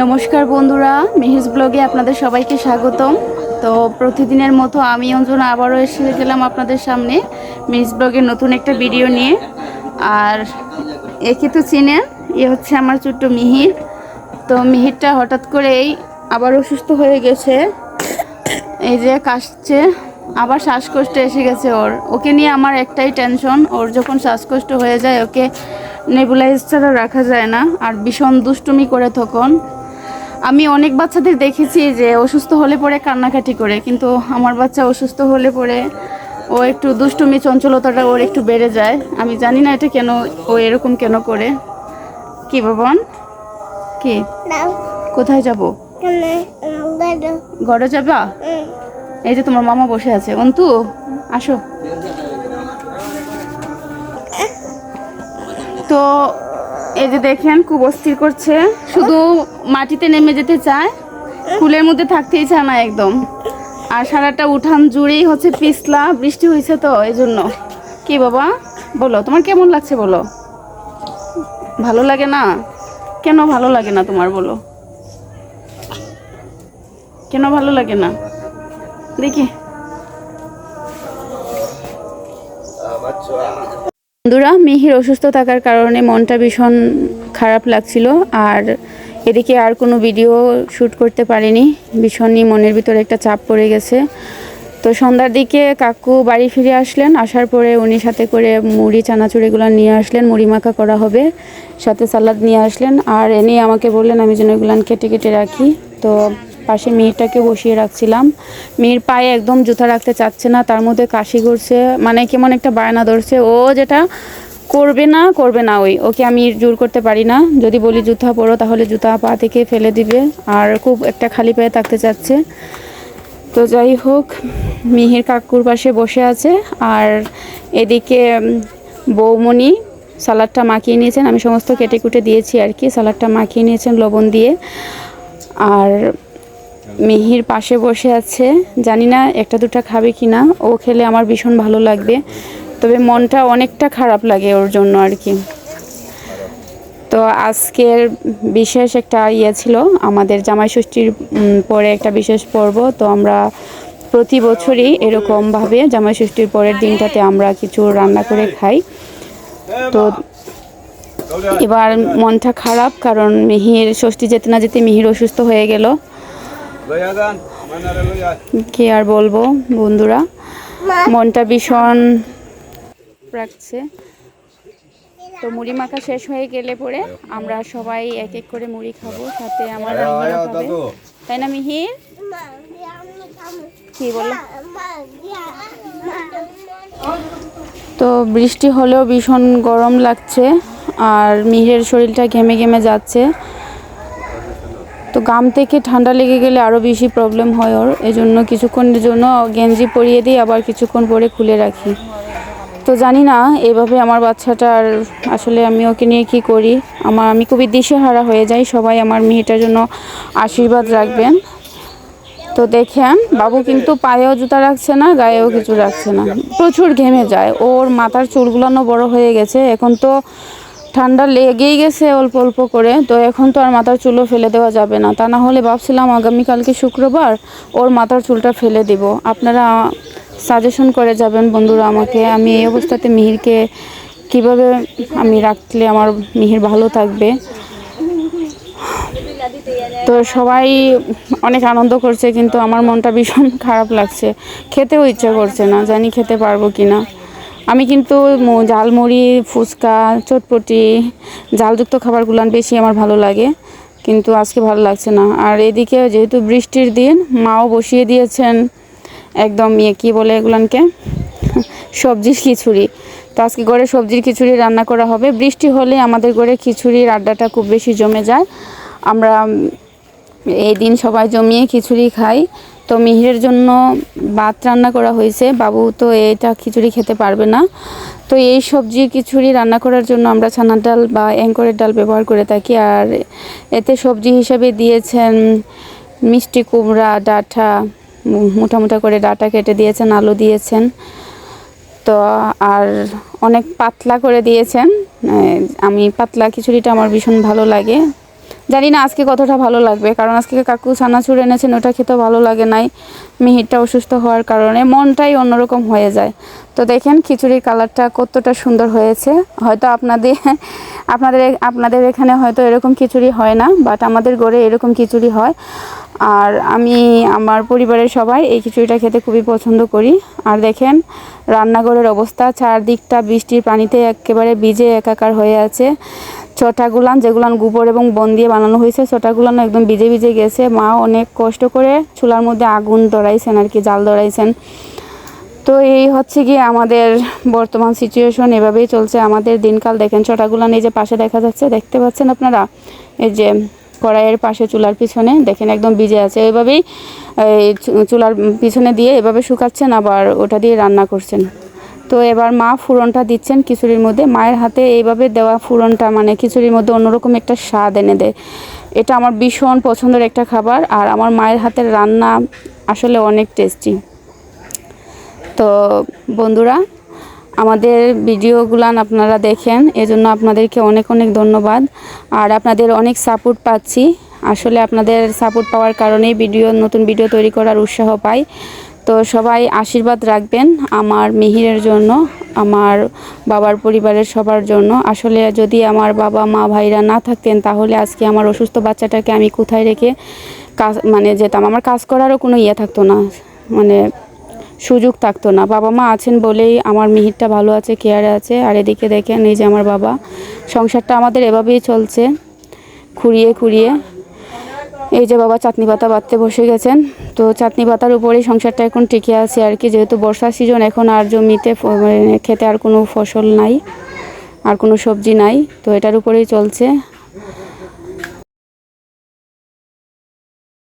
নমস্কার বন্ধুরা মেহিস ব্লগে আপনাদের সবাইকে স্বাগতম। তো প্রতিদিনের মতো আমি অঞ্জনা আবারও এসে গেলাম আপনাদের সামনে মেহিস ব্লগের নতুন একটা ভিডিও নিয়ে। আর একে তো চিনেন এ হচ্ছে আমার ছোট্ট মিহির। তো মিহিরটা হঠাৎ করেই আবার অসুস্থ হয়ে গেছে। এই যে কাশছে, আবার শ্বাসকষ্ট এসে গেছে ওর। ওকে নিয়ে আমার একটাই টেনশন ওর যখন শ্বাসকষ্ট হয়ে যায়, ওকে নেবুলাইজ ছাড়া রাখা যায় না। আর ভীষণ দুষ্টুমি করে তখন। আমি অনেক বাচ্চাদের দেখেছি যে অসুস্থ হলে পরে কান্নাকাটি করে কিন্তু আমার বাচ্চা অসুস্থ হলে পরে ও একটু দুষ্টুমি চঞ্চলতাটা ওর একটু বেড়ে যায়। আমি জানি না এটা কেন ও এরকম কেন করে। কি বাবন কি? কোথায় যাব? ঘরে যাবা? এই যে তোমার মামা বসে আছে। অন্তু আসো। তো এই যে দেখেন খুব অস্থির করছে। শুধু মাটিতে নেমে যেতে চায় ফুলের মধ্যে থাকতেই চায় না একদম। আর সারাটা উঠান জুড়েই হচ্ছে পিছলা, বৃষ্টি হয়েছে তো, এই জন্য। কি বাবা? বলো, তোমার কেমন লাগছে বলো? ভালো লাগে না? কেন ভালো লাগে না তোমার বলো? কেন ভালো লাগে না? দেখি। বন্ধুরা, মিহির অসুস্থ থাকার কারণে মনটা ভীষণ খারাপ লাগছিল আর এদিকে আর কোনো ভিডিও শ্যুট করতে পারিনি। ভীষণই মনের ভিতরে একটা চাপ পড়ে গেছে। তো সন্ধ্যার দিকে কাকু বাড়ি ফিরে আসলেন। আসার পরে উনি সাথে করে মুড়ি, চানাচুর এগুলো নিয়ে আসলেন। মুড়ি মাখা করা হবে। সাথে সালাদ নিয়ে আসলেন। আর এনে আমাকে বললেন, আমি যেন এগুলো কেটে কেটে রাখি। তো পাশে মেয়েটাকে বসিয়ে রাখছিলাম। মেয়ের পায়ে একদম জুতা রাখতে চাচ্ছে না, তার মধ্যে কাশি করছে মানে কেমন একটা বায়না ধরছে। ও যেটা করবে না করবে না ওই। ওকে আমি জোর করতে পারি না। যদি বলি জুতা পরো, তাহলে জুতা পা থেকে ফেলে দিবে। আর খুব একটা খালি পায়ে থাকতে চাচ্ছে। তো যাই হোক, মিহির কাকুর পাশে বসে আছে। আর এদিকে বৌমণি সালাডটা মাখিয়ে নিয়েছেন। আমি সমস্ত কেটে কুটে দিয়েছি আর কি। সালাডটা মাখিয়ে নিয়েছেন লবণ দিয়ে। আর মিহির পাশে বসে আছে। জানি না একটা দুটা খাবে কি না ও খেলে আমার ভীষণ ভালো লাগবে। তবে মনটা অনেকটা খারাপ লাগে ওর জন্য আর কি। তো আজকের বিশেষ একটা ইয়ে ছিল আমাদের জামাই ষষ্ঠীর পরে একটা বিশেষ পর্ব। তো আমরা প্রতি বছরই এরকমভাবে জামাই ষষ্ঠীর পরের দিনটাতে আমরা কিছু রান্না করে খাই। তো এবার মনটা খারাপ কারণ মিহির ষষ্ঠী যেতে না যেতে মিহির অসুস্থ হয়ে গেল। কি আর বলব বন্ধুরা মনটা ভীষণ রাখছে। তো মুড়ি মাখা শেষ হয়ে গেলে পরে আমরা সবাই এক এক করে মুড়ি খাব সাথে আমার খাবে। তাই না মিহির কি বলো? তো বৃষ্টি হলেও ভীষণ গরম লাগছে আর মিহিরের শরীরটা ঘেমে ঘেমে যাচ্ছে। তো গাম থেকে ঠান্ডা লেগে গেলে আরও বেশি প্রবলেম হয় ওর। এজন্য কিছুক্ষণের জন্য গেঞ্জি পরিয়ে দিই আবার কিছুক্ষণ পরে খুলে রাখি। তো জানি না, এভাবে আমার বাচ্চাটার আসলে আমি ওকে নিয়ে কি করি? আমার, আমি খুবই দিশেহারা হয়ে যাই। সবাই আমার মেয়েটার জন্য আশীর্বাদ রাখবেন। তো দেখেন, বাবু কিন্তু পায়েও জুতা রাখছে না, গায়েও কিছু রাখছে না। প্রচুর ঘেমে যায়। ওর মাথার চুলগুলানো বড় হয়ে গেছে। এখন তো ঠান্ডা লেগেই গেছে অল্প অল্প করে। তো এখন তো আর মাথার চুলও ফেলে দেওয়া যাবে না। তা না হলে ভাবছিলাম আগামীকালকে শুক্রবার ওর মাথার চুলটা ফেলে দিব। আপনারা সাজেশন করে যাবেন বন্ধুরা আমাকে। আমি এই অবস্থাতে মিহিরকে কীভাবে আমি রাখলে আমার মিহির ভালো থাকবে। তো সবাই অনেক আনন্দ করছে, কিন্তু আমার মনটা ভীষণ খারাপ লাগছে। খেতেও ইচ্ছা করছে না, জানি খেতে পারব কি না আমি কিন্তু ঝালমুড়ি, ফুচকা, চটপটি, ঝালযুক্ত খাবারগুলো বেশি আমার ভালো লাগে। কিন্তু আজকে ভালো লাগছে না। আর এদিকে যেহেতু বৃষ্টির দিন, মাও বসিয়ে দিয়েছেন একদম ইয়ে কী বলে এগুলানকে? সবজির খিচুড়ি। তো আজকে ঘরে সবজির খিচুড়ি রান্না করা হবে। বৃষ্টি হলে আমাদের ঘরে খিচুড়ির আড্ডাটা খুব বেশি জমে যায়। আমরা এই দিন সবাই জমিয়ে খিচুড়ি খাই। তো মিহিরের জন্য ভাত রান্না করা হয়েছে। বাবু তো এটা খিচুড়ি খেতে পারবে না। তো এই সবজি খিচুড়ি রান্না করার জন্য আমরা ছানার ডাল বা অ্যাঙ্করের ডাল ব্যবহার করে থাকি। আর এতে সবজি হিসেবে দিয়েছেন মিষ্টি কুমড়া, ডাঁটা, মোটা মোটা করে ডাঁটা কেটে দিয়েছেন, আলু দিয়েছেন। তো আর অনেক পাতলা করে দিয়েছেন। আমি পাতলা খিচুড়িটা আমার ভীষণ ভালো লাগে। জানি না আজকে কতটা ভালো লাগবে, কারণ আজকে কাকু ছানাচুর এনেছেন, ওটা খেতে ভালো লাগে নাই। মিহিরটা অসুস্থ হওয়ার কারণে মনটাই অন্যরকম হয়ে যায়। তো দেখেন খিচুড়ির কালারটা কতটা সুন্দর হয়েছে। হয়তো আপনাদের আপনাদের আপনাদের এখানে হয়তো এরকম খিচুড়ি হয় না বাট আমাদের ঘরে এরকম খিচুড়ি হয়। আর আমি, আমার পরিবারের সবাই এই খিচুড়িটা খেতে খুবই পছন্দ করি। আর দেখেন রান্নাঘরের অবস্থা, চারদিকটা বৃষ্টির পানিতে একেবারে ভিজে একাকার হয়ে আছে। ছোটাগুলান যেগুলান গোবর এবং বন দিয়ে বানানো হয়েছে ছোটাগুলান একদম ভিজে ভিজে গেছে। মা অনেক কষ্ট করে চুলার মধ্যে আগুন ধরাইছেন আর কি, জাল ধরাইছেন। তো এই হচ্ছে কি আমাদের বর্তমান সিচুয়েশন এভাবেই চলছে আমাদের দিনকাল। দেখেন ছোটাগুলান এই যে পাশে দেখা যাচ্ছে, দেখতে পাচ্ছেন আপনারা? এই যে কড়াইয়ের পাশে চুলার পিছনে, দেখেন একদম ভিজে আছে। চু- চুলার পিছনে দিয়ে এভাবে শুকাচ্ছেন, আবার ওটা দিয়ে রান্না করছেন। তো এবার মা ফুরনটা দিচ্ছেন খিচুড়ির মধ্যে। মায়ের হাতে এইভাবে দেওয়া ফুরনটা মানে খিচুড়ির মধ্যে অন্যরকম একটা স্বাদ এনে দেয়। এটা আমার ভীষণ পছন্দের একটা খাবার আর আমার মায়ের হাতের রান্না আসলে অনেক টেস্টি তো বন্ধুরা, আমাদের ভিডিওগুলান আপনারা দেখেন, এজন্য আপনাদেরকে অনেক অনেক ধন্যবাদ। আর আপনাদের অনেক সাপোর্ট পাচ্ছি। আসলে আপনাদের সাপোর্ট পাওয়ার কারণেই ভিডিও, নতুন ভিডিও তৈরি করার উৎসাহ পাই। তো সবাই আশীর্বাদ রাখবেন আমার মিহিরের জন্য, আমার বাবার পরিবারের সবার জন্য। আসলে যদি আমার বাবা মা ভাইরা না থাকতেন, তাহলে আজকে আমার অসুস্থ বাচ্চাটাকে আমি কোথায় রেখে কাজ মানে যেতাম? আমার কাজ করারও কোনো ইয়ে থাকতো না মানে সুযোগ থাকতো না। বাবা মা আছেন বলেই আমার মিহিরটা ভালো আছে, কেয়ারে আছে। আর এদিকে দেখেন এই যে আমার বাবা, সংসারটা আমাদের এভাবেই চলছে, খুঁড়িয়ে খুঁড়িয়ে। এই যে বাবা চাটনি পাতা বাঁধতে বসে গেছেন। তো চাটনি পাতার উপরেই সংসারটা এখন টিকে আছে আর কি। যেহেতু বর্ষার সিজন এখন আর জমিতে মানে খেতে আর কোনো ফসল নাই, আর কোনো সবজি নাই। তো এটার উপরেই চলছে।